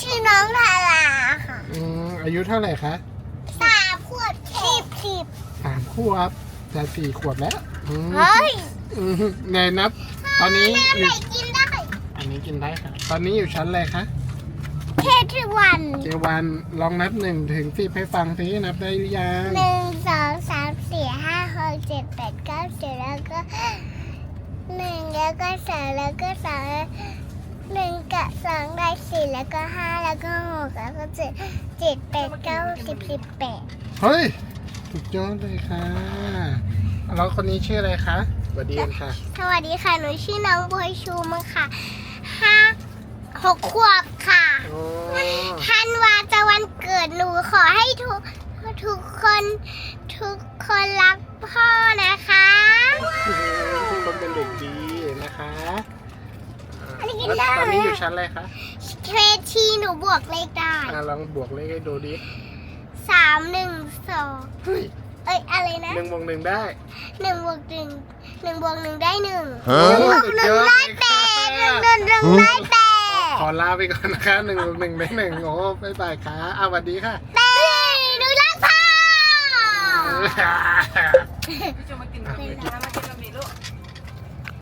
ชื่อน้องทาราค่ะอืมอายุเท่าไหร่คะสามขวบสิบสิบสามขวบจะสี่ขวบแล้วอืมเฮ้ยอืมไงนับ ตอนนี้แม่อยู่ไปกินได้อันนี้กินได้ค่ะ ตอนนี้อยู่ชั้นอะไรคะ เททุกวันเจวันลองนับหนึ่งถึงสิบให้ฟังสินับได้หรือยังหนึ่งสองสามสี่ห้าหกเจ็ดแปดเก้าสิบแล้วก็หนึ่งแล้วก็สองแล้วก็สองหนึ่งกับสองได้ สี่แล้วก็ห้าแล้วก็หกแล้วก็เจ็ดเจ็ดแปดเก้าสิบสิบแปดเฮ้ยสุดยอดเลยค่ะแล้วคนนี้ชื่ออะไรคะสวัสดีกันค่ะ สวัสดีค่ะ หนูชื่อน้องบัวชูมังค่ะห้าหกขวบค่ะโอ้ธันวาจะวันเกิดหนูขอให้ทุกทุกคนทุกคนรักพ่อนะคะทุกคนเป็นเด็กดีนะคะอันนี้กินแล้วได้ตอนนี้อยู่ชั้นอะไรคะ เทชีหนูบวกเลขได้อะลองบวกเลขให้ดูดิสามหนึ่งสองเฮ้ยเอ้ยอะไรนะหนึ่งบวกหนึ่งได้หนึ่งบวกหนึ่งหนึ่งบวกหนึ่งได้หนึ่งโอ้บวกหนึ่งได้แปดหนึ่งหนึ่งหนึ่งได้แปดขอลาไปก่อนนะคะหนึ่งบวกหนึ่งได้หนึ่งโอ้บ๊ายบายค่ะอะสวัสดีค่ะแปดหนูรักพ่อ จะมากินกับมีลูก